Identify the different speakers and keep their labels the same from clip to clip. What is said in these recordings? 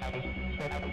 Speaker 1: Thank you.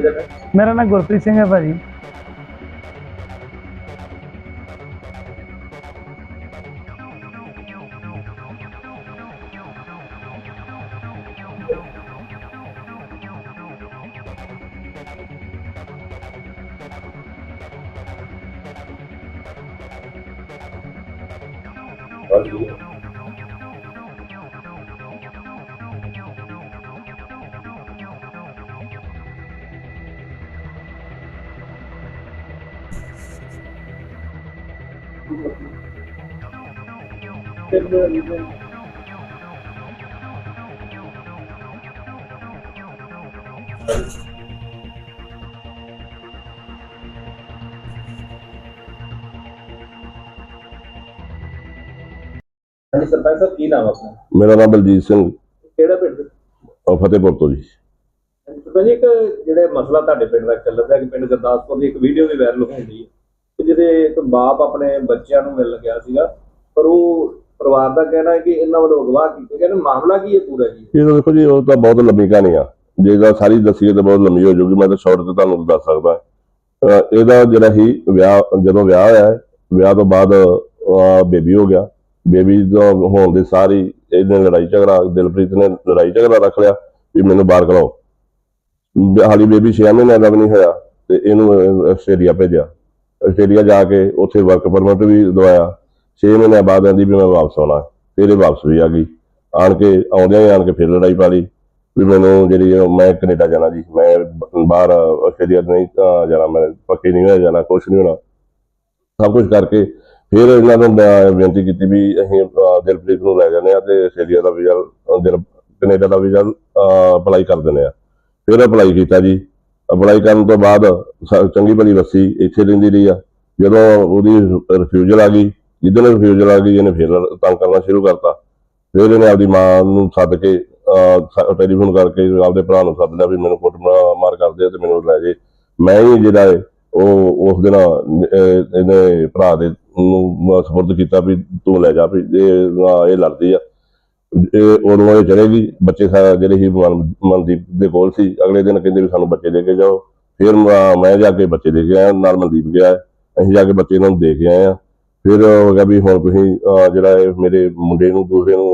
Speaker 1: ਤੱਕ
Speaker 2: ਮੇਰਾ ਨਾਮ ਗੁਰਪ੍ਰੀਤ ਸਿੰਘ ਹੈ ਭਾਜੀ।
Speaker 1: ਹਾਂਜੀ ਸਰਪੰਚ ਸਾਹਿਬ ਕੀ ਨਾਮ ਆਪਣਾ?
Speaker 3: ਮੇਰਾ ਨਾਮ ਬਲਜੀਤ ਸਿੰਘ।
Speaker 1: ਕਿਹੜਾ ਪਿੰਡ
Speaker 3: ਅਹ ਫਤਿਹਪੁਰ ਤੋਂ ਜੀ।
Speaker 1: ਸਰਪੰਚ ਜੀ, ਇੱਕ ਜਿਹੜੇ ਮਸਲਾ ਤੁਹਾਡੇ ਪਿੰਡ ਦਾ ਚੱਲ ਰਿਹਾ ਕਿ ਪਿੰਡ ਗੁਰਦਾਸਪੁਰ ਦੀ ਇੱਕ ਵੀਡੀਓ ਵੀ ਵਾਇਰਲ ਹੁੰਦੀ ਹੈ ਕਿ ਜਿਹਦੇ ਇੱਕ ਬਾਪ ਆਪਣੇ ਬੱਚਿਆਂ ਨੂੰ ਮਿਲਣ ਗਿਆ ਸੀਗਾ ਪਰ ਉਹ ਪਰਿਵਾਰ ਦਾ ਕਹਿਣਾ ਹੈ ਕਿ ਇਹਨਾਂ ਵੱਲੋਂ ਅਗਵਾ ਕੀਤੇ ਗਏ ਨੇ ਮਾਮਲਾ ਕੀ ਹੈ ਪੂਰਾ ਜੀ?
Speaker 3: ਇਹ ਤਾਂ ਦੇਖੋ ਜੀ, ਉਹ ਤਾਂ ਬਹੁਤ ਲੰਮੀ ਕਹਾਣੀ ਆ। ਜੇ ਤਾਂ ਸਾਰੀ ਦੱਸੀਏ ਤਾਂ ਬਹੁਤ ਲੰਮੀ ਹੋ ਜਾਊਗੀ। ਮੈਂ ਤਾਂ ਸ਼ਾਰਟ ਤੇ ਤੁਹਾਨੂੰ ਦੱਸ ਸਕਦਾ। ਇਹਦਾ ਜਿਹੜਾ ਹੀ ਵਿਆਹ, ਜਦੋਂ ਵਿਆਹ ਹੋਇਆ, ਵਿਆਹ ਤੋਂ ਬਾਅਦ ਬੇਬੀ ਹੋ ਗਿਆ। ਬੇਬੀ ਦਾ ਹੋਣ ਦੇ ਸਾਰੀ ਇਹਨੇ ਲੜਾਈ ਝਗੜਾ, ਦਿਲਪ੍ਰੀਤ ਨੇ ਲੜਾਈ ਝਗੜਾ ਰੱਖ ਲਿਆ ਵੀ ਮੈਨੂੰ ਬਾਹਰ ਕਰਾਓ ਹਾਲੀ ਬੇਬੀ 6 ਮਹੀਨਿਆਂ ਦਾ ਵੀ ਨਹੀਂ ਹੋਇਆ ਤੇ ਇਹਨੂੰ ਆਸਟ੍ਰੇਲੀਆ ਭੇਜਿਆ। ਆਸਟ੍ਰੇਲੀਆ ਜਾ ਕੇ ਉੱਥੇ ਵਰਕ ਪਰਮਿਟ ਵੀ ਦਵਾਇਆ। 6 ਮਹੀਨਿਆਂ ਬਾਅਦ ਆਂਦੀ ਵੀ ਮੈਂ ਵਾਪਸ ਆਉਣਾ। ਫਿਰ ਇਹ ਵਾਪਸ ਵੀ ਆ ਗਈ। ਆਣ ਕੇ ਆਉਂਦਿਆਂ ਹੀ ਆਣ ਕੇ ਫਿਰ ਲੜਾਈ ਪਾ ਲਈ ਵੀ ਮੈਨੂੰ ਜਿਹੜੀ ਉਹ ਮੈਂ ਕੈਨੇਡਾ ਜਾਣਾ ਜੀ। ਮੈਂ ਬਾਹਰ ਆਸਟ੍ਰੇਲੀਆ ਨਹੀਂ ਜਾਣਾ ਮੈਂ ਪੱਕੇ ਨਹੀਂ ਹੋਇਆ ਜਾਣਾ ਕੁਛ ਨਹੀਂ ਹੋਣਾ। ਸਭ ਕੁਝ ਕਰਕੇ ਫਿਰ ਇਹਨਾਂ ਨੂੰ ਬੇਨਤੀ ਕੀਤੀ ਵੀ ਅਸੀਂ ਦਿਲਪ੍ਰੀਤ ਨੂੰ ਲੈ ਜਾਂਦੇ ਆ ਤੇ ਆਸਟ੍ਰੇਲੀਆ ਦਾ ਵੀਜ਼ਾ ਅਹ, ਦਿਲ ਕੈਨੇਡਾ ਦਾ ਵੀਜ਼ਾ ਅਪਲਾਈ ਕਰ ਦਿੰਦੇ ਆ ਫਿਰ ਅਪਲਾਈ ਕੀਤਾ ਜੀ। ਅਪਲਾਈ ਕਰਨ ਤੋਂ ਬਾਅਦ ਚੰਗੀ ਭਲੀ ਵਸੀ ਇੱਥੇ ਰਹਿੰਦੀ ਰਹੀ ਆ। ਜਦੋਂ ਉਹਦੀ ਰਿਫਿਊਜ਼ਲ ਆ ਗਈ ਜਿੱਦਾਂ ਜਿੱਦਣ ਰਿਫਿਊਜ਼ਲ ਆ ਗਈ ਇਹਨੇ ਫਿਰ ਤੰਗ ਕਰਨਾ ਸ਼ੁਰੂ ਕਰਤਾ, ਫਿਰ ਇਹਨੇ ਆਪਦੀ ਮਾਂ ਨੂੰ ਸੱਦ ਕੇ ਟੈਲੀਫੋਨ ਕਰਕੇ ਆਪਦੇ ਭਰਾ ਨੂੰ ਸੱਦ ਲਿਆ ਵੀ ਮੈਨੂੰ ਕੁੱਟ ਮਾਰ ਕਰਦੇ ਆ ਤੇ ਮੈਨੂੰ ਲੈ ਜੇ। ਮੈਂ ਹੀ ਜਿਹੜਾ ਹੈ ਉਹ, ਉਸ ਦਿਨ ਇਹਨੇ ਭਰਾ ਦੇ ਨੂੰ ਸਪੁਰਦ ਕੀਤਾ ਵੀ ਤੂੰ ਲੈ ਜਾ ਵੀ ਇਹ ਲੜਦੀ ਆ। ਇਹ ਉਦੋਂ ਇਹ ਚਲੇਗੀ ਬੱਚੇ ਜਿਹੜੇ ਸੀ ਮਨ- ਮਨਦੀਪ ਦੇ ਕੋਲ ਸੀ, ਅਗਲੇ ਦਿਨ ਕਹਿੰਦੇ ਵੀ ਸਾਨੂੰ ਬੱਚੇ ਦੇ ਕੇ ਜਾਓ। ਫਿਰ ਮੈਂ ਜਾ ਕੇ ਬੱਚੇ ਦੇ ਕੇ ਆਇਆ, ਨਾਲ ਮਨਦੀਪ ਗਿਆ, ਅਸੀਂ ਜਾ ਕੇ ਬੱਚੇ ਇਹਨਾਂ ਨੂੰ ਦੇ ਕੇ ਆਏ ਆ। ਫਿਰ ਹੋ ਗਿਆ ਵੀ ਹੁਣ ਤੁਸੀਂ ਜਿਹੜਾ ਇਹ ਮੇਰੇ ਮੁੰਡੇ ਨੂੰ ਦੂਸਰੇ ਨੂੰ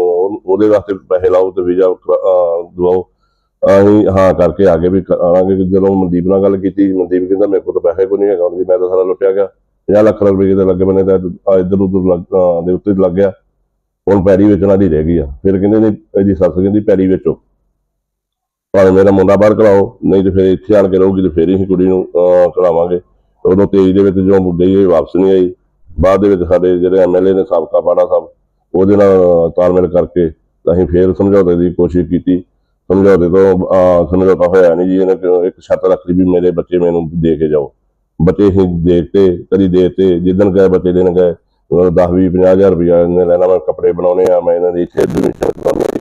Speaker 3: ਉਹਦੇ ਵਾਸਤੇ ਪੈਸੇ ਲਾਓ ਤੇ ਵੀਜ਼ਾ ਦਵਾਓ। ਅਸੀਂ ਹਾਂ ਕਰਕੇ ਆ ਗਏ ਵੀ ਕਰਾਂਗੇ ਕਿ ਜਦੋਂ ਮਨਦੀਪ ਨਾਲ ਗੱਲ ਕੀਤੀ ਮਨਦੀਪ ਕਹਿੰਦਾ ਮੇਰੇ ਕੋਲ ਤਾਂ ਪੈਸੇ ਕੋਈ ਨਹੀਂ ਹੈਗਾ ਹੁਣ ਮੈਂ ਤਾਂ ਸਾਰਾ ਲੁੱਟਿਆ ਗਿਆ। 50 ਲੱਖ ਰੁਪਏ ਕਿਤੇ ਲੱਗੇ ਬਨੇ ਤਾਂ ਆਹ ਇੱਧਰ ਉੱਧਰ ਲੱਗ- ਅਹ, ਦੇ ਉੱਤੇ ਲੱਗ ਗਿਆ। ਹੁਣ ਪੈਰੀ ਵੇਚਣਾ ਦੀ ਰਹਿ ਗਈ ਆ। ਫਿਰ ਕਹਿੰਦੇ ਨੇ ਇਹਦੀ ਸੱਸ ਕਹਿੰਦੀ ਪੈਰੀ ਵੇਚੋ। ਭਾਵੇਂ ਮੇਰਾ ਮੁੰਡਾ ਬਾਹਰ ਕਰਾਓ ਨਹੀਂ ਤੇ ਫਿਰ ਇੱਥੇ ਆਣ ਕੇ ਰਹੂਗੀ ਤੇ ਫੇਰ ਹੀ ਕੁੜੀ ਨੂੰ ਅਹ, ਕਰਾਵਾਂਗੇ। ਉਦੋਂ ਤੇਜ਼ ਦੇ ਵਿੱਚ ਜੋ ਗਈ ਇਹ ਵਾਪਸ ਨਹੀਂ ਆਈ ਬਾਅਦ ਦੇ ਵਿੱਚ ਸਾਡੇ ਜਿਹੜੇ ਐਮਐਲਏ ਨੇ ਸਾਬਕਾ ਪਾੜਾ ਸਾਹਿਬ ਉਹਦੇ ਨਾਲ ਤਾਲਮੇਲ ਕਰਕੇ ਅਸੀਂ ਫੇਰ ਸਮਝੌਤੇ ਦੀ ਕੋਸ਼ਿਸ਼ ਕੀਤੀ। ਸਮਝੌਤੇ ਤੋਂ ਅਹ, ਸਮਝੌਤਾ ਹੋਇਆ ਨਹੀਂ ਜੀ ਇਹਨੇ ਕਿਹਾ- ਇੱਕ ਸ਼ਰਤ ਰੱਖੀ ਵੀ ਮੇਰੇ ਬੱਚੇ ਮੈਨੂੰ ਦੇ ਕੇ ਜਾਓ। ਬੱਚੇ ਹੀ ਦੇਤੇ ਕਦੀ ਦੇਤੇ ਜਿੱਦਣ ਗਏ ਬੱਚੇ ਦੇਣ ਗਏ 10 20 50 ਹਜ਼ਾਰ ਰੁਪਇਆ ਇਹਨੇ ਲੈਣਾ ਮੈਂ ਕੱਪੜੇ ਬਣਾਉਣੇ ਆ ਮੈਂ ਇਹਨਾਂ ਦੀ ਇੱਥੇ ਐਡਮਿਸ਼ਨ ਕਰਾਉਣੀ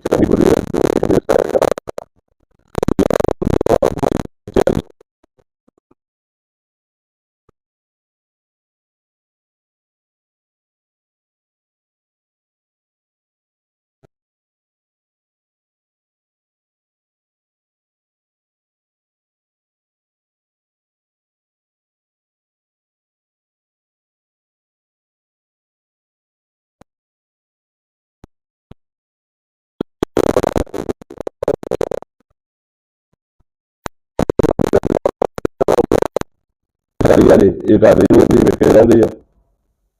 Speaker 3: ਗੱਲ ਇਹ ਘਰ ਦੀ ਨਹੀਂ ਹੁੰਦੀ ਵੇਖੇ ਰਹਿੰਦੇ ਆ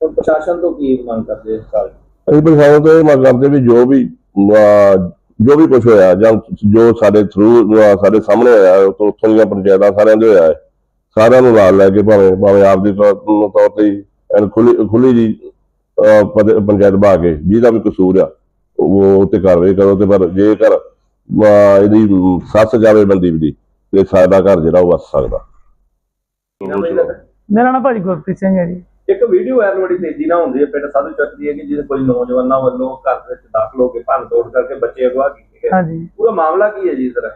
Speaker 1: ਹੁਣ ਪ੍ਰਸ਼ਾਸਨ ਤੋਂ ਕੀ ਮੰਗ ਕਰਦੇ ਇਸ ਸਾਲ
Speaker 3: ਅਸੀਂ ਪ੍ਰਸ਼ਾਸਨ ਤੋਂ ਇਹ ਮੰਗ ਕਰਦੇ ਵੀ ਜੋ ਵੀ ਅਹ, ਜੋ ਵੀ ਕੁਝ ਹੋਇਆ ਜਾਂ ਜੋ ਸਾਡੇ ਥਰੂ ਸਾਡੇ ਸਾਹਮਣੇ ਹੋਇਆ ਹੈ, ਉੱਥੋਂ ਉੱਥੋਂ ਦੀਆਂ ਪੰਚਾਇਤਾਂ ਸਾਰਿਆਂ ਦੇ ਹੋਇਆ ਹੈ ਸਾਰਿਆਂ ਨੂੰ ਨਾਲ ਲੈ ਕੇ ਭਾਵੇਂ ਭਾਵੇਂ ਆਪ ਦੀ ਤੌਰ ਤੌਰ ਤੇ ਹੀ ਐਨ ਖੁੱਲੀ ਖੁੱਲੀ ਜੀ ਅਹ, ਪਦ- ਪੰਚਾਇਤ ਬਾ ਕੇ ਜਿਹਦਾ ਵੀ ਕਸੂਰ ਆ ਉਹ ਤੇ ਕਾਰਵਾਈ ਕਰੋ ਤੇ ਪਰ ਜੇਕਰ ਅਹ, ਇਹਦੀ ਸੱਸ ਜਾਵੇ ਮਨਦੀਪ ਦੀ ਤੇ ਸਾਡਾ ਘਰ ਜਿਹੜਾ ਉਹ ਵਸ ਸਕਦਾ
Speaker 1: ਤਾਂ?
Speaker 2: ਮੇਰਾ ਨਾਮ ਭਾਜੀ ਗੁਰਪ੍ਰੀਤ ਸਿੰਘ ਹੈ ਜੀ।
Speaker 1: ਇੱਕ ਵੀਡੀਓ ਵਾਇਰਲ ਬੜੀ ਤੇਜ਼ੀ ਨਾਲ ਹੁੰਦੀ ਹੈ ਪਿੰਡ ਸਾਧੂ ਚੱਕ ਦੀ ਹੈ ਕਿ ਜਿਹਦੇ ਕੁਝ ਨੌਜਵਾਨਾਂ ਵੱਲੋਂ ਘਰ ਦੇ ਵਿੱਚ ਦਾਖਲ ਹੋ ਕੇ ਭੰਨ ਤੋੜ ਕਰਕੇ ਬੱਚੇ ਅਗਵਾ ਕੀਤੇ ਗਏ।
Speaker 2: ਹਾਂਜੀ।
Speaker 1: ਪੂਰਾ ਮਾਮਲਾ ਕੀ ਹੈ ਜੀ ਸਰ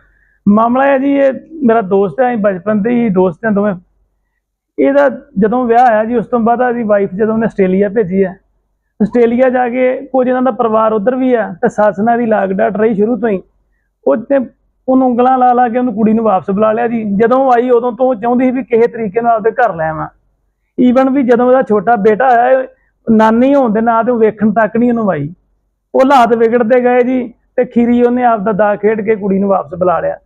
Speaker 2: ਮਾਮਲਾ ਹੈ ਜੀ ਇਹ ਮੇਰਾ ਦੋਸਤ ਹੈ ਅਸੀਂ ਬਚਪਨ ਦੇ ਹੀ ਦੋਸਤ ਹਾਂ ਦੋਵੇਂ। ਇਹਦਾ ਜਦੋਂ ਵਿਆਹ ਹੋਇਆ ਜੀ ਉਸ ਤੋਂ ਬਾਅਦ ਇਹਦੀ ਵਾਈਫ ਜਦੋਂ ਉਹਨੇ ਆਸਟ੍ਰੇਲੀਆ ਭੇਜੀ ਹੈ। ਆਸਟ੍ਰੇਲੀਆ ਜਾ ਕੇ ਕੁਝ ਇਹਨਾਂ ਦਾ ਪਰਿਵਾਰ ਉਧਰ ਵੀ ਆ ਤੇ ਸੱਸ ਨਾਲ ਦੀ ਲਾਗ ਡਾਟ ਰਹੀ ਸ਼ੁਰੂ ਤੋਂ ਹੀ। ਉਹ ਤੇ ਉਹਨੂੰ ਉਂਗਲਾਂ ਲਾ ਲਾ ਕੇ ਉਹਨੂੰ ਕੁੜੀ ਨੂੰ ਵਾਪਸ ਬੁਲਾ ਲਿਆ ਜੀ। ਜਦੋਂ ਆਈ, ਉਦੋਂ ਤੋਂ ਚਾਹੁੰਦੀ ਸੀ ਵੀ ਕਿਸੇ ਤਰੀਕੇ ਨਾਲ ਆਪਦੇ ਘਰ ਲੈ ਆਵਾਂ। ਈਵਨ ਵੀ ਜਦੋਂ ਉਹਦਾ ਛੋਟਾ ਬੇਟਾ ਹੋਇਆ ਨਾਨੀ ਹੋਣ ਦੇ ਨਾਂ ਤੇ ਵੇਖਣ ਤੱਕ ਨਹੀਂ ਉਹਨੂੰ ਆਈ। ਉਹ ਹਾਲਾਤ ਵਿਗੜਦੇ ਗਏ ਜੀ ਤੇ ਖੀਰੀ ਉਹਨੇ ਆਪਦਾ ਦਾ ਖੇਡ ਕੇ ਕੁੜੀ ਨੂੰ ਵਾਪਸ ਬੁਲਾ ਲਿਆ।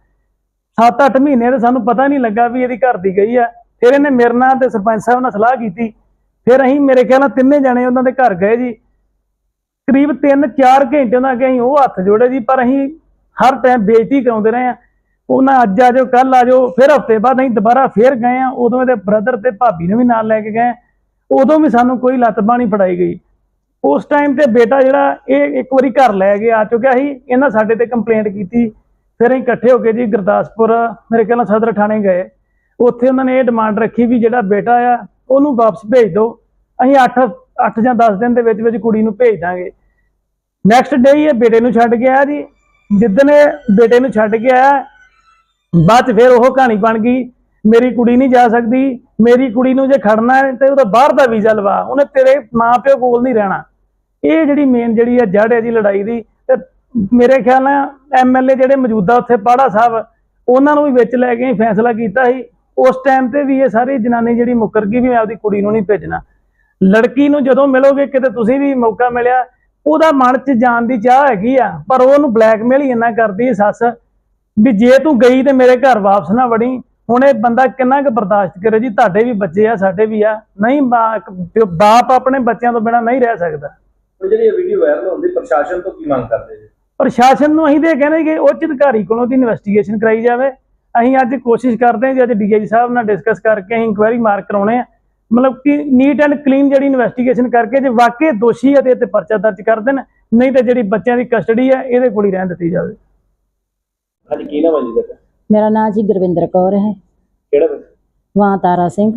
Speaker 2: 7-8 ਮਹੀਨੇ ਤੇ ਸਾਨੂੰ ਪਤਾ ਨਹੀਂ ਲੱਗਾ ਵੀ ਇਹਦੀ ਘਰ ਦੀ ਗਈ ਆ। ਫਿਰ ਇਹਨੇ ਮੇਰੇ ਨਾਲ ਤੇ ਸਰਪੰਚ ਸਾਹਿਬ ਨਾਲ ਸਲਾਹ ਕੀਤੀ। ਫਿਰ ਅਸੀਂ ਮੇਰੇ ਖਿਆਲ ਨਾਲ ਤਿੰਨੇ ਜਾਣੇ ਉਹਨਾਂ ਦੇ ਘਰ ਗਏ ਜੀ। ਕਰੀਬ 3-4 ਘੰਟੇ ਉਹਨਾਂ ਅੱਗੇ ਅਸੀਂ ਉਹ ਹੱਥ ਜੋੜੇ ਜੀ, ਪਰ ਅਸੀਂ ਹਰ ਟਾਈਮ ਬੇਇੱਜ਼ਤੀ ਕਰਾਉਂਦੇ ਰਹੇ ਆ। ਉਹਨਾਂ ਅੱਜ ਆ ਜਾਓ ਕੱਲ ਆ ਜਾਓ, ਫਿਰ ਹਫ਼ਤੇ ਬਾਅਦ ਅਸੀਂ ਦੁਬਾਰਾ ਫੇਰ ਗਏ ਆ। ਉਦੋਂ ਇਹਦੇ ਬ੍ਰਦਰ ਤੇ ਭਾਬੀ ਨੂੰ ਵੀ ਨਾਲ ਲੈ ਕੇ ਗਏ। ਉਦੋਂ ਵੀ ਸਾਨੂੰ ਕੋਈ ਲੱਤ ਬਾਣੀ ਫੜਾਈ ਗਈ। ਉਸ ਟਾਈਮ ਤੇ ਬੇਟਾ ਜਿਹੜਾ, ਇਹ ਇੱਕ ਵਾਰੀ ਘਰ ਲੈ ਕੇ ਆ ਚੁੱਕਿਆ ਸੀ। ਇਹਨਾਂ ਸਾਡੇ ਤੇ ਕੰਪਲੇਂਟ ਕੀਤੀ। ਫਿਰ ਅਸੀਂ ਇਕੱਠੇ ਹੋ ਕੇ ਜੀ ਗੁਰਦਾਸਪੁਰ, ਮੇਰੇ ਖਿਆਲ ਨਾਲ ਸਦਰ ਥਾਣੇ ਗਏ। ਉੱਥੇ ਉਹਨਾਂ ਨੇ ਇਹ ਡਿਮਾਂਡ ਰੱਖੀ ਵੀ ਜਿਹੜਾ ਬੇਟਾ ਆ, ਉਹਨੂੰ ਵਾਪਸ ਭੇਜ ਦਿਓ। ਅਸੀਂ 8 8 ਜਾਂ 10 ਦਿਨ ਦੇ ਵਿੱਚ ਵਿੱਚ ਕੁੜੀ ਨੂੰ ਭੇਜ ਦਾਂਗੇ। ਨੈਕਸਟ ਡੇ ਇਹ ਬੇਟੇ ਨੂੰ ਛੱਡ ਕੇ ਗਿਆ ਜੀ। ਜਿੱਦਣ ਇਹ ਬੇਟੇ ਨੂੰ ਛੱਡ ਕੇ ਆਇਆ, ਬਾਅਦ 'ਚ ਫਿਰ ਉਹ ਕਹਾਣੀ ਬਣ ਗਈ, ਮੇਰੀ ਕੁੜੀ ਨਹੀਂ ਜਾ ਸਕਦੀ, ਮੇਰੀ ਕੁੜੀ ਨੂੰ ਜੇ ਖੜਨਾ ਹੈ ਤੇ ਉਹਦਾ ਬਾਹਰ ਦਾ ਵੀਜ਼ਾ ਲਵਾ, ਉਹਨੇ ਤੇਰੇ ਮਾਪਿਓ ਕੋਲ ਨਹੀਂ ਰਹਿਣਾ। ਇਹ ਜਿਹੜੀ ਮੇਨ ਜਿਹੜੀ ਹੈ ਜੜ ਹੈ ਜੀ ਲੜਾਈ ਦੀ, ਤੇ ਮੇਰੇ ਖਿਆਲ ਨਾਲ ਐਮਐਲਏ ਜਿਹੜੇ ਮੌਜੂਦਾ ਉੱਥੇ ਪਾੜਾ ਸਾਹਿਬ, ਉਹਨਾਂ ਨੂੰ ਵੀ ਵਿੱਚ ਲੈ ਕੇ ਫੈਸਲਾ ਕੀਤਾ ਸੀ। ਉਸ ਟਾਈਮ ਤੇ ਵੀ ਇਹ ਸਾਰੀ ਜਨਾਨੀ ਜਿਹੜੀ ਮੁੱਕਰ ਗਈ ਵੀ ਮੈਂ ਆਪਦੀ ਕੁੜੀ ਨੂੰ ਨਹੀਂ ਭੇਜਣਾ। ਲੜਕੀ ਨੂੰ ਜਦੋਂ ਮਿਲੋਗੇ, ਕਿਤੇ ਤੁਸੀਂ ਵੀ ਮੌਕਾ ਮਿਲਿਆ ਉਹਦਾ ਮਨ 'ਚ ਜਾਣ ਦੀ ਚਾਹ ਹੈਗੀ ਆ ਪਰ ਉਹ ਉਹਨੂੰ ਬਲੈਕਮੇਲ ਹੀ ਇੰਨਾ ਕਰਦੀ ਸੱਸ ਵੀ ਜੇ ਤੂੰ ਗਈ ਤੇ ਮੇਰੇ ਘਰ ਵਾਪਸ ਨਾ ਵੜੀ ਹੁਣ ਇਹ ਬੰਦਾ ਕਿੰਨਾ ਕੁ ਬਰਦਾਸ਼ਤ ਕਰੇ ਜੀ ਤੁਹਾਡੇ ਵੀ ਬੱਚੇ ਆ ਸਾਡੇ ਵੀ ਆ ਨਹੀਂ ਬਾਪ ਆਪਣੇ ਬੱਚਿਆਂ ਤੋਂ ਬਿਨਾ ਨਹੀਂ ਰਹਿ ਸਕਦਾ।
Speaker 1: ਹੁਣ ਜਿਹੜੀ ਇਹ ਵੀਡੀਓ ਵਾਇਰਲ ਹੁੰਦੀ ਪ੍ਰਸ਼ਾਸਨ ਤੋਂ ਕੀ ਮੰਗ ਕਰਦੇ ਜੀ?
Speaker 2: ਪ੍ਰਸ਼ਾਸਨ ਨੂੰ ਅਸੀਂ ਤੇ ਕਹਿੰਦੇ ਕਿ ਉੱਚ ਅਧਿਕਾਰੀ ਕੋਲੋਂ ਦੀ ਇਨਵੈਸਟੀਗੇਸ਼ਨ ਕਰਾਈ ਜਾਵੇ। ਅਸੀਂ ਅੱਜ ਕੋਸ਼ਿਸ਼ ਕਰਦੇ ਹਾਂ ਜੀ ਅੱਜ ਡੀਆਈ ਸਾਹਿਬ ਨਾਲ ਡਿਸਕਸ ਕਰਕੇ ਅਸੀਂ ਇਨਕੁਆਇਰੀ ਮਾਰਕ ਕਰਾਉਣੇ ਆ। ਮਤਲਬ ਕਿ ਨੀਟ ਐਂਡ ਕਲੀਨ ਜਿਹੜੀ ਇਨਵੈਸਟੀਗੇਸ਼ਨ ਕਰਕੇ ਜੇ ਵਾਕਈ ਦੋਸ਼ੀ ਹੈ ਤੇ ਇਹ ਤੇ ਪਰਚਾ ਦਰਜ ਕਰ ਦੇਣ ਨਹੀਂ ਤੇ ਜਿਹੜੀ ਬੱਚਿਆਂ ਦੀ ਕਸਟਡੀ ਹੈ ਇਹਦੇ ਕੋਲ ਹੀ ਰਹਿਣ ਦਿੱਤੀ ਜਾਵੇ।
Speaker 1: ਅੱਜ ਕੀ ਨਾਮ ਹੈ ਜੀ ਤੁਹਾਡਾ?
Speaker 4: ਮੇਰਾ ਨਾਮ ਜੀ ਗੁਰਵਿੰਦਰ ਕੌਰ ਹੈ।
Speaker 1: ਕਿਹੜਾ?
Speaker 4: ਵਾਂ ਤਾਰਾ ਸਿੰਘ।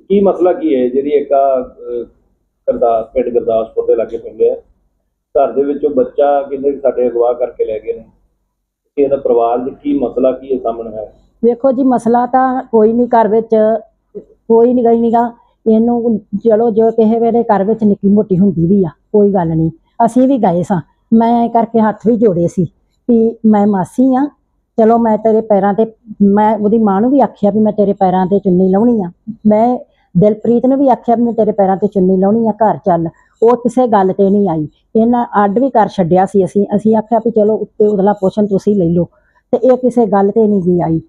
Speaker 1: ਕੀ ਮਸਲਾ ਕੀ ਹੈ ਜਿਹੜੀ ਇੱਕ ਆ ਗਰਦਾਸ ਪਿੰਡ ਗੁਰਦਾਸਪੁਰ ਦੇ ਲਾਗੇ ਪਿੰਡ ਹੈ ਘਰ ਦੇ ਵਿੱਚੋਂ ਬੱਚਾ ਕਹਿੰਦੇ ਵੀ ਸਾਡੇ ਅਗਵਾ ਕਰਕੇ ਲੈ ਗਏ ਨੇ? ਇਹਦਾ ਪਰਿਵਾਰ ਦੇ ਕੀ ਮਸਲਾ ਕੀ ਹੈ ਸਾਹਮਣੇ ਹੈ
Speaker 4: ਵੇਖੋ ਜੀ ਮਸਲਾ ਤਾਂ ਕੋਈ ਨਹੀਂ ਘਰ ਵਿੱਚ ਕੋਈ ਨਹੀਂ ਗਈ ਨੀਗਾ ਇਹਨੂੰ ਚਲੋ ਜੋ ਕਿਸੇ ਵੇਲੇ ਘਰ ਵਿੱਚ ਨਿੱਕੀ ਮੋਟੀ ਹੁੰਦੀ ਵੀ ਆ, ਕੋਈ ਗੱਲ ਨਹੀਂ ਅਸੀਂ ਵੀ ਗਏ ਸਾਂ। ਮੈਂ ਕਰਕੇ ਹੱਥ ਵੀ ਜੋੜੇ ਸੀ ਵੀ ਮੈਂ ਮਾਸੀ ਆ, ਚਲੋ ਮੈਂ ਤੇਰੇ ਪੈਰਾਂ ਤੇ, ਮੈਂ ਉਹਦੀ ਮਾਂ ਨੂੰ ਵੀ ਆਖਿਆ ਵੀ ਮੈਂ ਤੇਰੇ ਪੈਰਾਂ ਤੇ ਚੁੰਨੀ ਲਾਉਣੀ ਆ। ਮੈਂ ਦਿਲਪ੍ਰੀਤ ਨੂੰ ਵੀ ਆਖਿਆ ਵੀ ਮੈਂ ਤੇਰੇ ਪੈਰਾਂ ਤੇ ਚੁੰਨੀ ਲਾਉਣੀ ਆ, ਘਰ ਚੱਲ। ਉਹ ਕਿਸੇ ਗੱਲ ਤੇ ਨਹੀਂ ਆਈ। ਇਹਨਾਂ ਅੱਡ ਵੀ ਕਰ ਛੱਡਿਆ ਸੀ ਅਸੀਂ। ਅਸੀਂ ਆਖਿਆ ਵੀ ਚਲੋ ਉੱਤੇ ਉਦਲਾ ਪੋਸ਼ਨ ਤੁਸੀਂ ਲੈ ਲਓ। ਤੇ ਇਹ ਕਿਸੇ ਗੱਲ ਤੇ ਨਹੀਂ ਗਈ ਆਈ।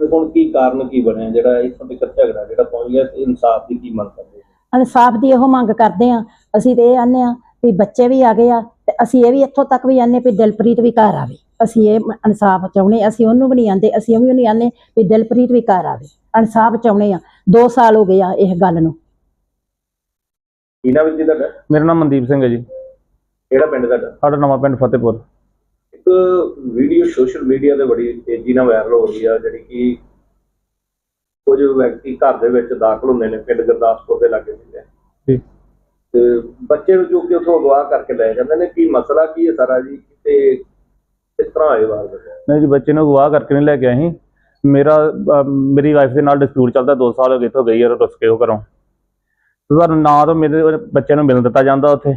Speaker 1: ਤੇ ਹੁਣ ਕੀ ਕਾਰਨ ਕੀ ਬਣਿਆ ਜਿਹੜਾ ਇੱਥੋਂ ਤੱਕ ਝਗੜਾ ਜਿਹੜਾ ਪਹੁੰਚ ਗਿਆ ਤੇ ਇਨਸਾਫ ਦੀ ਕੀ ਮੰਗ ਕਰਦੇ ਹੋ?
Speaker 4: ਇਨਸਾਫ ਦੀ ਇਹੋ ਮੰਗ ਕਰਦੇ ਆ ਅਸੀਂ ਤੇ ਇਹ ਆਨੇ ਆ ਵੀ ਬੱਚੇ ਵੀ ਆ ਗਏ ਆ ਤੇ ਅਸੀਂ ਇਹ ਵੀ ਇੱਥੋਂ ਤੱਕ ਵੀ ਆਨੇ ਵੀ ਦਿਲਪ੍ਰੀਤ ਵੀ ਘਰ ਆਵੇ। ਅਸੀਂ ਇਹ ਇਨਸਾਫ ਚਾਹੁੰਦੇ ਅਸੀਂ ਉਹਨੂੰ ਵੀ ਨਹੀਂ ਆਂਦੇ ਅਸੀਂ ਉਹ ਵੀ ਨਹੀਂ ਆਨੇ ਵੀ ਦਿਲਪ੍ਰੀਤ ਵੀ ਘਰ ਆਵੇ। ਇਨਸਾਫ ਚਾਹੁੰਦੇ ਆ 2 ਸਾਲ ਹੋ ਗਏ ਆ ਇਹ ਗੱਲ ਨੂੰ।
Speaker 1: ਨਾਮ ਹੈ ਜੀ ਤੁਹਾਡਾ?
Speaker 5: ਮੇਰਾ ਨਾਮ ਮਨਦੀਪ ਸਿੰਘ ਹੈ ਜੀ।
Speaker 1: ਕਿਹੜਾ ਪਿੰਡ ਤੁਹਾਡਾ?
Speaker 5: ਸਾਡਾ ਨਵਾਂ ਪਿੰਡ ਫਤਿਹਪੁਰ।
Speaker 1: ਵੀਡੀਓ ਸੋਸ਼ਲ ਮੀਡੀਆ ਤੇ ਬੜੀ ਤੇਜ਼ੀ ਨਾਲ ਵਾਇਰਲ ਹੋ ਰਹੀ ਆ ਜਿਹੜੀ ਕਿ ਕੁਝ ਵਿਅਕਤੀ ਘਰ ਦੇ ਵਿੱਚ ਦਾਖਲ ਹੁੰਦੇ ਨੇ ਪਿੰਡ ਗੁਰਦਾਸਪੁਰ ਦੇ ਲਾਗੇ ਹੁੰਦੇ
Speaker 5: ਜੀ।
Speaker 1: ਤੇ ਬੱਚੇ ਨੂੰ ਚੁੱਕ ਕੇ ਉੱਥੋਂ ਅਗਵਾ ਕਰਕੇ ਲੈ ਜਾਂਦੇ ਨੇ ਕੀ ਮਸਲਾ ਕੀ ਹੈ ਸਾਰਾ ਜੀ? ਤੇ ਕਿਸ ਤਰ੍ਹਾਂ ਹੋਏ ਵਾਰ
Speaker 5: ਨਹੀਂ ਜੀ ਬੱਚੇ ਨੂੰ ਅਗਵਾ ਕਰਕੇ ਨਹੀਂ ਲੈ ਕੇ ਆਏ ਮੇਰਾ ਮੇਰੀ ਵਾਈਫ ਦੇ ਨਾਲ ਡਿਸਪਿਊਟ ਚੱਲਦਾ 2 ਸਾਲ ਹੋ ਗਏ ਤੋਂ ਗਈ ਯਾਰ ਰੁੱਸ ਕੇ ਉਹ ਘਰੋਂ। ਸਰ ਨਾ ਤਾਂ ਮੇਰੇ ਬੱਚੇ ਨੂੰ ਮਿਲਣ ਦਿੱਤਾ ਜਾਂਦਾ ਉੱਥੇ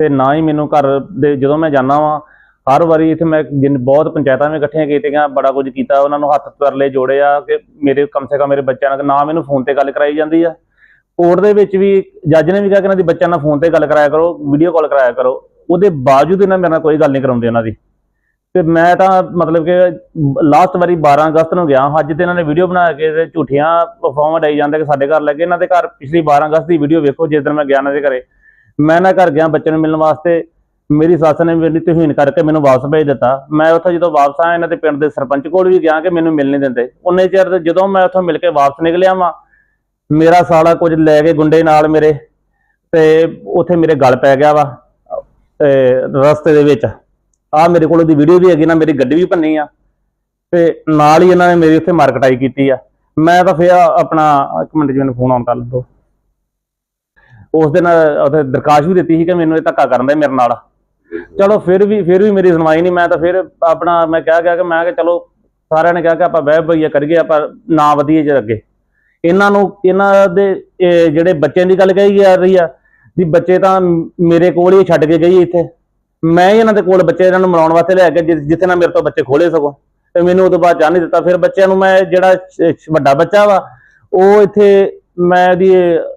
Speaker 5: ਤੇ ਨਾ ਹੀ ਮੈਨੂੰ ਘਰ ਦੇ ਜਦੋਂ ਮੈਂ ਜਾਂਦਾ ਵਾਂ ਹਰ ਵਾਰੀ ਇੱਥੇ ਮੈਂ ਜਿੰਨ ਬਹੁਤ ਪੰਚਾਇਤਾਂ ਵਿੱਚ ਇਕੱਠੀਆਂ ਕੀਤੀਆਂ, ਬੜਾ ਕੁਝ ਕੀਤਾ, ਉਹਨਾਂ ਨੂੰ ਹੱਥ ਤਰਲੇ ਜੋੜੇ ਆ ਕਿ ਮੇਰੇ ਕਮ ਸੇ ਕਮ ਮੇਰੇ ਬੱਚਿਆਂ ਨਾਲ ਨਾ ਮੈਨੂੰ ਫੋਨ ਤੇ ਗੱਲ ਕਰਾਈ ਜਾਂਦੀ ਆ। ਕੋਰਟ ਦੇ ਵਿੱਚ ਵੀ ਜੱਜ ਨੇ ਵੀ ਕਿਹਾ ਕਿ ਇਹਨਾਂ ਦੀ ਬੱਚਿਆਂ ਨਾਲ ਫੋਨ ਤੇ ਗੱਲ ਕਰਾਇਆ ਕਰੋ ਵੀਡੀਓ ਕਾਲ ਕਰਾਇਆ ਕਰੋ, ਉਹਦੇ ਬਾਵਜੂਦ ਇਹਨਾਂ ਮੇਰੇ ਨਾਲ ਕੋਈ ਗੱਲ ਨਹੀਂ ਕਰਾਉਂਦੇ ਉਹਨਾਂ ਦੀ। ਤੇ ਮੈਂ ਤਾਂ ਮਤਲਬ ਕਿ ਲਾਸਟ ਵਾਰੀ 12 ਅਗਸਤ ਨੂੰ ਗਿਆ, ਅੱਜ ਤੇ ਇਹਨਾਂ ਨੇ ਵੀਡੀਓ ਬਣਾ ਕੇ ਤੇ ਝੂਠੀਆਂ ਅਫਵਾਹਾਂ ਡਾਈ ਜਾਂਦੇ ਕਿ ਸਾਡੇ ਘਰ ਲੱਗੇ ਇਹਨਾਂ ਦੇ ਘਰ, ਪਿਛਲੀ 12 ਅਗਸਤ ਦੀ ਵੀਡੀਓ ਵੇਖੋ, ਜਿਸ ਦਿਨ ਮੈਂ ਗਿਆ ਇਹਨਾਂ ਦੇ ਘਰੇ। ਮੈਂ ਨਾ ਘਰ ਗਿਆ ਬੱਚੇ ਨੂੰ ਮਿਲਣ ਵਾਸਤੇ ਮੇਰੀ ਸੱਸ ਨੇ ਮੇਰੀ ਤਹੀਨ ਕਰਕੇ ਮੈਨੂੰ ਵਾਪਸ ਭੇਜ ਦਿੱਤਾ। ਮੈਂ ਉੱਥੇ ਜਦੋਂ ਵਾਪਸ ਆਇਆ, ਇਹਨਾਂ ਦੇ ਪਿੰਡ ਦੇ ਸਰਪੰਚ ਕੋਲ ਵੀ ਗਿਆ ਕਿ ਮੈਨੂੰ ਮਿਲ ਨਹੀਂ ਦਿੰਦੇ। ਉਹਨੇ ਚਿਰ ਜਦੋਂ ਮੈਂ ਉੱਥੋਂ ਮਿਲ ਕੇ ਵਾਪਸ ਨਿਕਲਿਆ ਵਾਂ, ਮੇਰਾ ਸਾਲਾ ਕੁਝ ਲੈ ਕੇ ਗੁੰਡੇ ਨਾਲ ਮੇਰੇ ਤੇ ਉੱਥੇ ਮੇਰੇ ਗਲ ਪੈ ਗਿਆ ਵਾ, ਤੇ ਰਸਤੇ ਦੇ ਵਿੱਚ। ਆ ਮੇਰੇ ਕੋਲ ਉਹਦੀ ਵੀਡੀਓ ਵੀ ਹੈਗੀ ਨਾ, ਮੇਰੀ ਗੱਡੀ ਵੀ ਭੰਨੀ ਆ। ਤੇ ਨਾਲ ਹੀ ਇਹਨਾਂ ਨੇ ਮੇਰੀ ਉੱਥੇ ਮਾਰਕਟਾਈ ਕੀਤੀ ਆ। ਮੈਂ ਤਾਂ ਫੇਰ ਆਪਣਾ, ਇੱਕ ਮਿੰਟ ਜੀ, ਮੈਨੂੰ ਫੋਨ ਆਨ ਕਰ ਲਓ ਉਸ ਦਿਨ ਉੱਥੇ ਦਰਖਾਸਤ ਵੀ ਦਿੱਤੀ ਸੀ ਕਿ ਮੈਨੂੰ ਇਹ ਧੱਕਾ ਕਰਨ ਦਾ ਮੇਰੇ ਨਾਲ। ਚਲੋ ਫਿਰ ਵੀ ਫਿਰ ਵੀ ਮੇਰੀ ਸੁਣਵਾਈ ਨਹੀਂ, ਮੈਂ ਤਾਂ ਫਿਰ ਆਪਣਾ ਮੈਂ ਕਿਹਾ ਗਿਆ ਕਿ ਮੈਂ ਕਿ ਚਲੋ ਸਾਰਿਆਂ ਨੇ ਕਿਹਾ ਕਿ ਆਪਾਂ ਬਹਿ ਬਈਆ ਕਰੀਏ, ਆਪਾਂ ਨਾ ਵਧੀਏ ਜੇ ਅੱਗੇ। ਇਹਨਾਂ ਨੂੰ, ਇਹਨਾਂ ਦੇ ਜਿਹੜੇ ਬੱਚਿਆਂ ਦੀ ਗੱਲ ਕਹੀ ਜਾ ਰਹੀ ਆ, ਵੀ ਬੱਚੇ ਤਾਂ ਮੇਰੇ ਕੋਲ ਹੀ ਛੱਡ ਕੇ ਗਈ ਇੱਥੇ। ਮੈਂ ਹੀ ਇਹਨਾਂ ਦੇ ਕੋਲ ਬੱਚੇ ਇਹਨਾਂ ਨੂੰ ਮਿਲਾਉਣ ਵਾਸਤੇ ਲੈ ਕੇ ਜਿ- ਜਿੱਥੇ ਨਾ ਮੇਰੇ ਤੋਂ ਬੱਚੇ ਖੋਲੇ ਸਗੋਂ। ਤੇ ਮੈਨੂੰ ਉਦੋਂ ਬਾਅਦ ਜਾਣ ਨਹੀਂ ਦਿੱਤਾ। ਫਿਰ ਬੱਚਿਆਂ ਨੂੰ ਮੈਂ ਜਿਹੜਾ ਵੱਡਾ ਬੱਚਾ ਵਾ, ਉਹ ਇੱਥੇ ਮੈਂ ਇਹਦੀ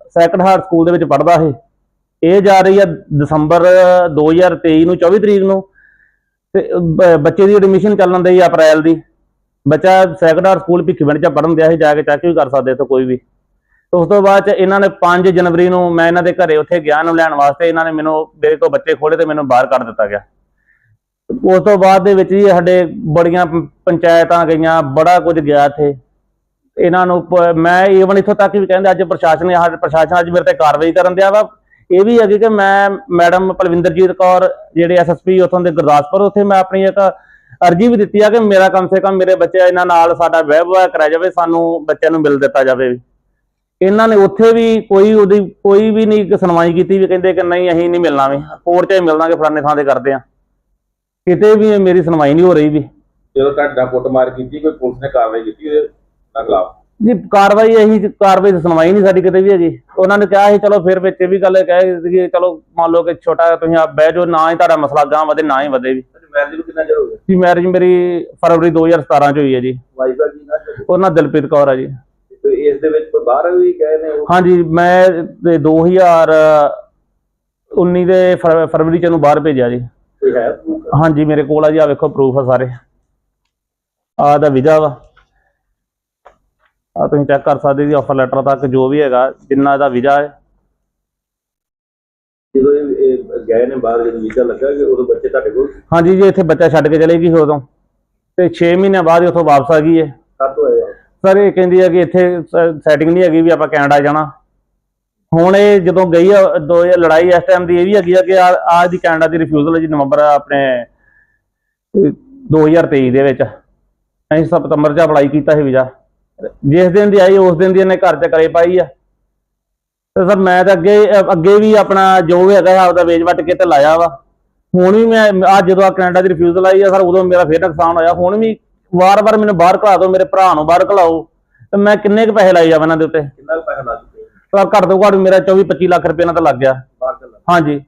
Speaker 5: ਸੈਕੰਡ ਹਾਰਟ ਸਕੂਲ ਦੇ ਵਿੱਚ ਪੜਦਾ ਸੀ। ਇਹ ਜਾ ਰਹੀ ਆ ਦਸੰਬਰ 2023 ਨੂੰ 24 ਤਰੀਕ ਨੂੰ। ਤੇ ਬੱਚੇ ਦੀ ਐਡਮਿਸ਼ਨ ਚੱਲਣ ਦੀ ਅਪ੍ਰੈਲ ਦੀ। ਬੱਚਾ ਸੈਕੰਡ ਹਾਰਟ ਸਕੂਲ ਭਿੱਖੀਵਿੰਡ ਚ ਪੜ੍ਹਨ ਦਿਆ ਸੀ, ਜਾ ਕੇ ਚੈੱਕ ਵੀ ਕਰ ਸਕਦੇ ਇੱਥੋਂ ਕੋਈ ਵੀ। ਉਸ ਤੋਂ ਬਾਅਦ ਚ ਇਹਨਾਂ ਨੇ 5 ਜਨਵਰੀ ਨੂੰ ਮੈਂ ਇਹਨਾਂ ਦੇ ਘਰੇ ਉੱਥੇ ਗਿਆ ਨੂੰ ਲੈਣ ਵਾਸਤੇ ਇਹਨਾਂ ਨੇ ਮੈਨੂੰ, ਮੇਰੇ ਤੋਂ ਬੱਚੇ ਖੋਲੇ ਤੇ ਮੈਨੂੰ ਬਾਹਰ ਕੱਢ ਦਿੱਤਾ ਗਿਆ। ਉਸ ਤੋਂ ਬਾਅਦ ਦੇ ਵਿੱਚ ਜੀ ਸਾਡੇ ਬੜੀਆਂ ਪੰਚਾਇਤਾਂ ਗਈਆਂ, ਬੜਾ ਕੁਝ ਗਿਆ ਇੱਥੇ। ਇਹਨਾਂ ਨੂੰ ਮੈਂ ਈਵਨ ਇੱਥੋਂ ਤੱਕ ਵੀ ਕਹਿੰਦੇ, ਅੱਜ ਪ੍ਰਸ਼ਾਸਨ ਪ੍ਰਸ਼ਾਸਨ ਅੱਜ ਮੇਰੇ ਤੇ ਕਾਰਵਾਈ ਕਰਨ ਦਿਆ ਵਾ। ਇਹ ਵੀ ਹੈਗੀ ਕਿ ਮੈਂ ਮੈਡਮ ਪਲਵਿੰਦਰਜੀਤ ਕੌਰ, ਜਿਹੜੇ ਐਸਐਸਪੀ ਉੱਥੋਂ ਦੇ ਗੁਰਦਾਸਪੁਰ, ਉੱਥੇ ਮੈਂ ਆਪਣੀ ਇੱਕ ਅਰਜੀ ਵੀ ਦਿੱਤੀ ਆ ਕਿ ਮੇਰਾ ਕਮ ਸੇ ਕਮ ਮੇਰੇ ਬੱਚੇ ਇਹਨਾਂ ਨਾਲ ਸਾਡਾ ਵਿਆਹ ਕਰਾਇਆ ਜਾਵੇ, ਸਾਨੂੰ ਬੱਚਿਆਂ ਨੂੰ ਮਿਲ ਦਿੱਤਾ ਜਾਵੇ ਇਹਨਾਂ ਨੇ ਉੱਥੇ ਵੀ ਕੋਈ ਉਹਦੀ ਕੋਈ ਵੀ ਨਹੀਂ ਸੁਣਵਾਈ ਕੀਤੀ ਵੀ ਕਹਿੰਦੇ ਕਿ ਨਹੀਂ, ਅਸੀਂ ਨਹੀਂ ਮਿਲਣਾ ਵੀ। ਕੋਰਟ 'ਚ ਹੀ ਮਿਲਣਾਗੇ ਫਲਾਣੇ ਥਾਂ ਤੇ ਕਰਦੇ ਆ। ਕਿਤੇ ਵੀ ਮੇਰੀ ਸੁਣਵਾਈ ਨਹੀਂ ਹੋ ਰਹੀ ਵੀ।
Speaker 1: ਜਦੋਂ ਤੁਹਾਡਾ ਕੁੱਟਮਾਰ ਕੀਤੀ, ਕੋਈ ਪੁਲਿਸ ਨੇ ਕਾਰਵਾਈ ਕੀਤੀ ਉਹਦੇ ਖਿਲਾਫ?
Speaker 5: ਜੀ ਕਾਰਵਾਈ ਇਹੀ ਕਾਰਵਾਈ ਦੀ ਸੁਣਵਾਈ ਨਹੀਂ ਸਾਡੀ ਕਿਤੇ ਵੀ ਹੈਗੀ। ਉਹਨਾਂ ਨੇ ਕਿਹਾ ਸੀ ਚਲੋ ਫਿਰ ਵਿੱਚ ਇਹ ਵੀ ਗੱਲ ਕਹੇ ਕਿ ਚਲੋ ਮੰਨ ਲਓ ਕਿ ਛੋਟਾ ਤੁਸੀਂ ਆ ਬਹਿ ਜਾਓ ਨਾ ਹੀ ਤੁਹਾਡਾ ਮਸਲਾ ਗਾਂ ਵਧੇ ਨਾ ਹੀ ਵਧੇ ਵੀ।
Speaker 1: ਮੈਰਿਜ ਨੂੰ ਕਿੰਨਾ ਚਿਰ ਹੋ ਗਿਆ?
Speaker 5: ਜੀ ਮੈਰਿਜ ਮੇਰੀ ਫਰਵਰੀ 2017 ਚ ਹੋਈ ਹੈ ਜੀ।
Speaker 1: ਵਾਈਫ ਦਾ ਕੀ ਨਾ
Speaker 5: ਉਹਨਾਂ ਦਿਲਪ੍ਰੀਤ ਕੌਰ ਆ ਜੀ।
Speaker 1: ਇਸ ਦੇ ਵਿੱਚ ਕੋਈ ਬਾਹਰ ਵੀ ਗਏ ਨੇ
Speaker 5: ਹਾਂਜੀ ਮੈਂ ਤੇ 2019 ਦੇ ਫਰ- ਫਰਵਰੀ ਚ ਇਹਨੂੰ ਬਾਹਰ ਭੇਜਿਆ ਜੀ।
Speaker 1: ਹੈ?
Speaker 5: ਹਾਂਜੀ ਮੇਰੇ ਕੋਲ ਆ ਜੀ ਆ ਵੇਖੋ ਪ੍ਰੂਫ ਆ ਸਾਰੇ। ਆ ਦਾ ਵੀਜ਼ਾ ਵਾ। ਆ ਤੁਸੀਂ ਚੈੱਕ ਕਰ ਸਕਦੇ ਜੀ ਆਫਰ ਲੈਟਰ ਤੱਕ ਜੋ ਵੀ ਹੈਗਾ ਜਿੰਨਾ ਇਹਦਾ ਵੀਜ਼ਾ ਹੈ।
Speaker 1: ਜਦੋਂ ਇਹ ਗਏ ਨੇ ਬਾਹਰ ਜਦੋਂ ਵੀਜ਼ਾ ਲੱਗਾ ਕਿ ਉਦੋਂ ਬੱਚੇ ਤੁਹਾਡੇ ਕੋਲ?
Speaker 5: ਹਾਂਜੀ ਜੀ ਇੱਥੇ ਬੱਚਾ ਛੱਡ ਕੇ ਚਲੇ ਗਈ ਉਦੋਂ। ਤੇ 6 ਮਹੀਨਿਆਂ ਬਾਅਦ ਉੱਥੋਂ ਵਾਪਸ ਆ ਗਈ ਹੈ
Speaker 1: ਕਦ?
Speaker 5: ਸਰ ਇਹ ਕਹਿੰਦੀ ਹੈ ਕਿ ਇੱਥੇ ਸੈਟਿੰਗ ਨਹੀਂ ਹੈਗੀ ਵੀ ਆਪਾਂ ਕੈਨੇਡਾ ਜਾਣਾ। ਹੁਣ ਇਹ ਜਦੋਂ ਗਈ ਆ ਦੋ ਲੜਾਈ ਇਸ ਟਾਈਮ ਦੀ ਇਹ ਵੀ ਹੈਗੀ ਆ ਕਿ ਆ ਆ ਦੀ ਕੈਨੇਡਾ ਦੀ ਰਿਫਿਊਜ਼ਲ ਹੈ ਜੀ ਨਵੰਬਰ ਆਪਣੇ ਅਹ, 2023 ਦੇ ਵਿੱਚ। ਅਸੀਂ ਸਤੰਬਰ 'ਚ ਅਪਲਾਈ ਕੀਤਾ ਸੀ ਵੀਜ਼ਾ। ਜਿਸ ਦਿਨ ਦੀ ਆਈ ਉਸ ਦਿਨ ਦੀ ਇਹਨੇ ਘਰ 'ਚ ਕਰੇ ਪਾਈ ਆ। ਤੇ ਸਰ ਮੈਂ ਤਾਂ ਅੱਗੇ ਅੱਗੇ ਵੀ ਆਪਣਾ ਜੋ ਵੀ ਹੈਗਾ ਆਪਦਾ ਵੇਚ ਵੱਟ ਕੇ ਤੇ ਲਾਇਆ ਵਾ। ਹੁਣ ਵੀ ਮੈਂ ਅੱਜ ਜਦੋਂ ਆ ਕੈਨੇਡਾ ਦੀ ਰਿਫਿਊਜ਼ਲ ਆਈ ਆ ਸਰ ਉਦੋਂ ਮੇਰਾ ਫੇਰ ਨੁਕਸਾਨ ਹੋਇਆ। ਹੁਣ ਵੀ ਵਾਰ-ਵਾਰ ਮੈਨੂੰ ਬਾਹਰ ਘਲਾ ਦਿਓ ਮੇਰੇ ਭਰਾ ਨੂੰ ਬਾਹਰ ਘਲਾਓ ਤੇ ਮੈਂ ਕਿੰਨੇ ਕੁ ਪੈਸੇ ਲਾਈ ਜਾਵਾਂ ਇਹਨਾਂ ਦੇ ਉੱਤੇ?
Speaker 1: ਕਿੰਨਾ ਕੁ ਪੈਸਾ ਲਾ ਚੁੱਕੇ?
Speaker 5: ਸਰ ਘੱਟ ਤੋਂ ਘੱਟ ਮੇਰਾ 24-25 ਲੱਖ ਰੁਪਏ ਨਾਲ ਤਾਂ ਲੱਗ ਗਿਆ। ਹਾਂਜੀ।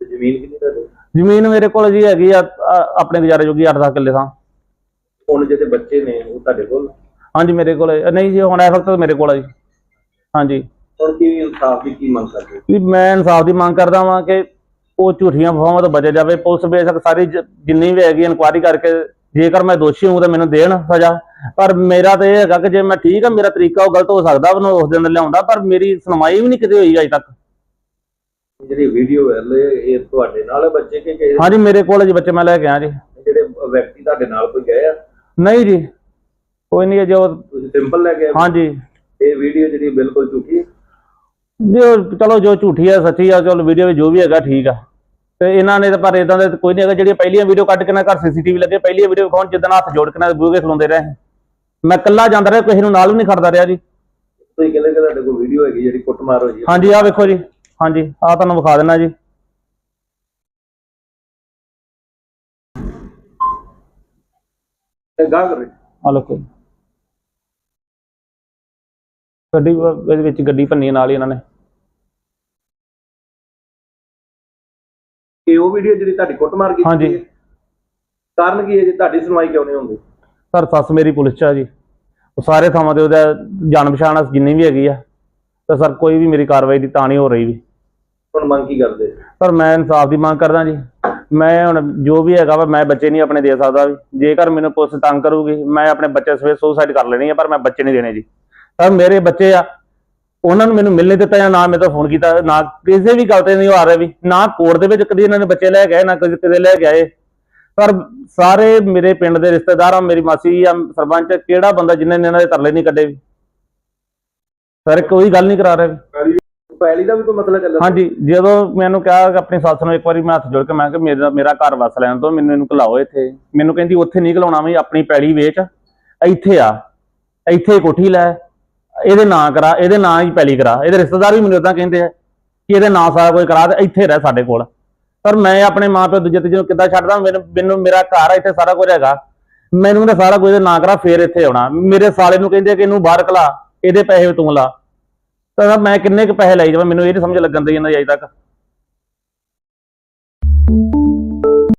Speaker 1: ਜ਼ਮੀਨ ਕਿੰਨੀ ਤੁਹਾਡੇ?
Speaker 5: ਜ਼ਮੀਨ ਮੇਰੇ ਕੋਲ ਜੀ ਹੈਗੀ ਆ ਆ, ਆਪਣੇ ਗੁਜ਼ਾਰੇ ਜੋਗੀ 8-10 ਕਿੱਲੇ ਥਾਂ।
Speaker 1: ਹੁਣ ਜਿਹੜੇ ਬੱਚੇ ਨੇ ਉਹ ਤੁਹਾਡੇ ਕੋਲ?
Speaker 5: ਹਾਂਜੀ ਮੇਰੇ ਕੋਲ। ਹੈ। ਨਹੀਂ ਜੀ ਹੁਣ ਇਸ ਵਕਤ ਮੇਰੇ ਕੋਲ ਆ ਜੀ। ਹਾਂਜੀ।
Speaker 1: ਹੁਣ ਕੀ ਇਨਸਾਫ ਦੀ ਕੀ ਮੰਗ ਕਰਦੇ ਹੋ?
Speaker 5: ਵੀ ਮੈਂ ਇਨਸਾਫ ਦੀ ਮੰਗ ਕਰਦਾ ਵਾਂ ਕਿ ਉਹ ਝੂਠੀਆਂ ਫੋਮਾਂ ਤੋਂ ਬਚੇ ਜਾਵੇ। ਪੁਲਿਸ ਬੇਸ਼ੱਕ ਸਾਰੀ ਜ- ਜਿੰਨੀ ਵੀ ਹੈਗੀ ਇਨਕੁਆਇਰੀ ਕਰਕੇ ਜੇਕਰ ਮੈਂ ਦੋਸ਼ੀ ਹਾਂ ਤਾਂ ਮੈਨੂੰ ਦੇਣ ਸਜ਼ਾ। ਪਰ ਮੇਰਾ ਤਾਂ ਇਹ ਹੈਗਾ ਕਿ ਜੇ ਮੈਂ ਠੀਕ ਆ ਮੇਰਾ ਤਰੀਕਾ ਉਹ ਗਲਤ ਹੋ ਸਕਦਾ ਉਹਨੂੰ ਉਸ ਦਿਨ ਲਿਆਉਂਦਾ ਪਰ ਮੇਰੀ ਸੁਣਵਾਈ ਵੀ ਨਹੀਂ ਕਿਤੇ ਹੋਈ ਅਜੇ ਤੱਕ।
Speaker 1: ਜਿਹੜੀ ਵੀਡੀਓ ਹੈ ਇਹ ਤੁਹਾਡੇ ਨਾਲ ਹੈ ਬੱਚੇ ਕਿ ਕਿ
Speaker 5: ਹਾਂਜੀ ਮੇਰੇ ਕੋਲ ਜੀ ਬੱਚੇ ਮੈਂ ਲੈ ਕੇ ਆਇਆ ਜੀ।
Speaker 1: ਜਿਹੜੇ ਵਿਅਕਤੀ ਤੁਹਾਡੇ ਨਾਲ ਕੋਈ ਗਏ ਆ?
Speaker 5: ਨਹੀਂ ਜੀ। ਕੋਈ ਨਹੀਂ ਜੋ
Speaker 1: ਸਿੰਪਲ ਲੈ ਕੇ ਆਏ?
Speaker 5: ਹਾਂਜੀ।
Speaker 1: ਇਹ ਵੀਡੀਓ ਜਿਹੜੀ ਬਿਲਕੁਲ ਝੂਠੀ ਹੈ?
Speaker 5: ਜੋ ਚਲੋ ਜੋ ਝੂਠੀ ਆ ਸੱਚੀ ਆ ਚਲੋ ਵੀਡੀਓ ਵਿੱਚ ਜੋ ਵੀ ਹੈਗਾ ਠੀਕ ਆ। ਤੇ ਇਹਨਾਂ ਨੇ ਤਾਂ ਪਰ ਇਦਾਂ ਦੇ ਤਾਂ ਕੋਈ ਨਹੀਂ ਹੈਗਾ ਜਿਹੜੀਆਂ ਪਹਿਲੀਆਂ ਵੀਡੀਓ ਕੱਢ ਕੇ ਨਾ ਘਰ ਸੀਸੀਟੀਵੀ ਲੱਗੇ ਪਹਿਲੀਆਂ ਵੀਡੀਓ ਵਿਖਾਉਣ ਜਿੱਦਾਂ ਹੱਥ ਜੋੜ ਕੇ ਨਾ ਬੂਹੇ ਖਲੋਂਦੇ ਰਹੇ। ਮੈਂ ਇਕੱਲਾ ਜਾਂਦਾ ਰਿਹਾ ਕਿਸੇ ਨੂੰ ਨਾਲ ਵੀ ਨਹੀਂ ਖੜਦਾ ਰਿਹਾ ਜੀ।
Speaker 1: ਤੁਸੀਂ ਕਹਿੰਦੇ ਕਿ ਤੁਹਾਡੇ ਕੋਲ ਵੀਡੀਓ ਹੈਗੀ ਜਿਹੜੀ ਕੁੱਟਮਾਰ ਹੋਈ ਹੈ।
Speaker 5: ਹਾਂਜੀ ਆਹ ਵੇਖੋ ਜੀ। ਹਾਂਜੀ ਆਹ ਤੁਹਾਨੂੰ ਵਿਖਾ ਦਿੰਦਾ ਜੀ।
Speaker 1: ਤੇ ਗਾਹ ਕਰੇ
Speaker 5: ਆਹ ਲੋ ਕੋਈ। ਗੱਡੀ ਇਹਦੇ ਵਿੱਚ ਗੱਡੀ ਭੰਨੀ ਨਾਲ ਹੀ ਇਹਨਾਂ ਨੇ।
Speaker 1: ਇਹ ਉਹ ਵੀਡੀਓ ਜਿਹੜੀ ਤੁਹਾਡੀ ਕੁੱਟਮਾਰ ਕੀਤੀ
Speaker 5: ਹਾਂਜੀ।
Speaker 1: ਹੈ? ਕਾਰਨ ਕੀ ਹੈ ਜੀ? ਤੁਹਾਡੀ ਸੁਣਵਾਈ ਕਿਉਂ ਨਹੀਂ ਹੁੰਦੀ?
Speaker 5: ਸਰ ਸੱਸ ਮੇਰੀ ਪੁਲਿਸ ਚ ਆ ਜੀ। ਉਹ ਸਾਰੇ ਥਾਵਾਂ ਤੇ ਉਹਦਾ ਜਾਣ ਪਛਾਣ ਆ ਜਿੰਨੀ ਵੀ ਹੈਗੀ ਆ। ਤੇ ਸਰ ਕੋਈ ਵੀ ਮੇਰੀ ਕਾਰਵਾਈ ਦੀ ਤਾਂ ਨਹੀਂ ਹੋ ਰਹੀ ਵੀ।
Speaker 1: ਹੁਣ ਮੰਗ ਕੀ ਕਰਦੇ?
Speaker 5: ਪਰ ਮੈਂ ਇਨਸਾਫ ਦੀ ਮੰਗ ਕਰਦਾ ਜੀ। ਮੈਂ ਹੁਣ ਜੋ ਵੀ ਹੈਗਾ ਵਾ ਮੈਂ ਬੱਚੇ ਨਹੀਂ ਆਪਣੇ ਦੇ ਸਕਦਾ ਵੀ। ਜੇਕਰ ਮੈਨੂੰ ਪੁਲਿਸ ਤੰਗ ਕਰੂਗੀ ਮੈਂ ਆਪਣੇ ਬੱਚੇ ਸਵੇਰ ਸੁਸਾਈਡ ਕਰ ਲੈਣੀ ਹੈ ਪਰ ਮੈਂ ਬੱਚੇ ਨਹੀਂ ਦੇਣੇ ਜੀ। ਸਰ ਮੇਰੇ ਬੱਚੇ ਆ ਉਹਨਾਂ ਨੂੰ ਮੈਨੂੰ ਮਿਲ ਨਹੀਂ ਦਿੱਤਾ ਜਾਂ ਨਾ ਮੇਰੇ ਤੋਂ ਫੋਨ ਕੀਤਾ ਨਾ ਕਿਸੇ ਵੀ ਗੱਲ ਤੇ ਨਹੀਂ ਉਹ ਆ ਰਹੇ ਵੀ ਨਾ ਕੋਰਟ ਦੇ ਵਿੱਚ ਕਦੀ ਇਹਨਾਂ ਨੇ ਬੱਚੇ ਲੈ ਆਏ ਨਾ ਕਦੇ ਕਦੇ ਲੈ ਆਏ। ਪਰ ਸਾਰੇ ਮੇਰੇ ਪਿੰਡ ਦੇ ਰਿਸ਼ਤੇਦਾਰ ਆ ਮੇਰੀ ਮਾਸੀ ਆ ਸਰਪੰਚ ਕਿਹੜਾ ਬੰਦਾ ਜਿਨ੍ਹਾਂ ਨੇ ਇਹਨਾਂ ਦੇ ਤਰਲੇ ਨਹੀਂ ਕੱਢੇ ਵੀ? ਸਰ ਕੋਈ ਗੱਲ ਨਹੀਂ ਕਰਾ ਰਹੇ ਵੀ।
Speaker 1: ਪਹਿਲੀ ਦਾ ਵੀ ਕੋਈ ਮਸਲਾ ਚੱਲ ਰਿਹਾ
Speaker 5: ਹਾਂਜੀ ਜਦੋਂ ਮੈਨੂੰ ਕਿਹਾ ਆਪਣੀ ਸੱਸ ਨੂੰ ਇੱਕ ਵਾਰੀ ਮੈਂ ਹੱਥ ਜੋੜ ਕੇ ਮੈਂ ਕਿ ਮੇਰਾ ਮੇਰਾ ਘਰ ਵਸ ਲੈਣ ਤੋਂ ਮੈਨੂੰ ਇਹਨੂੰ ਘਲਾਓ ਇੱਥੇ। ਮੈਨੂੰ ਕਹਿੰਦੀ ਉੱਥੇ ਨਹੀਂ ਘਲਾਉਣਾ ਵੀ ਆਪਣੀ ਪੈਲੀ ਵੇਚ ਇੱਥੇ ਆ ਇੱਥੇ ਕੋਠੀ ਲੈ। ਇਹਦੇ ਨਾਂ ਕਰਾ, ਇਹਦੇ ਨਾਂ ਹੀ ਪੈਲੀ ਕਰਾ। ਇਹਦੇ ਰਿਸ਼ਤੇਦਾਰ ਵੀ ਮੈਨੂੰ ਇਦਾਂ ਕਹਿੰਦੇ ਆ ਕਿ ਇਹਦੇ ਨਾਂ ਸਾਰਾ ਕੁਝ ਕਰਾ ਤੇ ਇੱਥੇ ਰਹਿ ਸਾਡੇ ਕੋਲ। ਪਰ ਮੈਂ ਆਪਣੇ ਮਾਂ ਪਿਓ ਦੂਜੇ ਤੀਜੇ ਨੂੰ ਕਿੱਦਾਂ ਛੱਡਦਾ? ਮੈਨੂੰ ਮੈਨੂੰ ਮੇਰਾ ਘਰ ਇੱਥੇ ਸਾਰਾ ਕੁਝ ਹੈਗਾ। ਮੈਨੂੰ ਤਾਂ ਸਾਰਾ ਕੁਝ ਇਹਦੇ ਨਾਂ ਕਰਾ, ਫੇਰ ਇੱਥੇ ਆਉਣਾ। ਮੇਰੇ ਸਾਲੇ ਨੂੰ ਕਹਿੰਦੇ ਕਿ ਇਹਨੂੰ ਬਾਹਰ ਕਲਾ ਇਹਦੇ ਪੈਸੇ ਤੂੰ ਲਾ। ਤਾਂ ਮੈਂ ਕਿੰਨੇ ਕੁ ਪੈਸੇ ਲਾਈ ਜਾਵਾਂ? ਮੈਨੂੰ ਇਹ ਨਹੀਂ ਸਮਝ ਲੱਗਣ ਦੀ ਜਾਂਦਾ ਅਜੇ ਤੱਕ।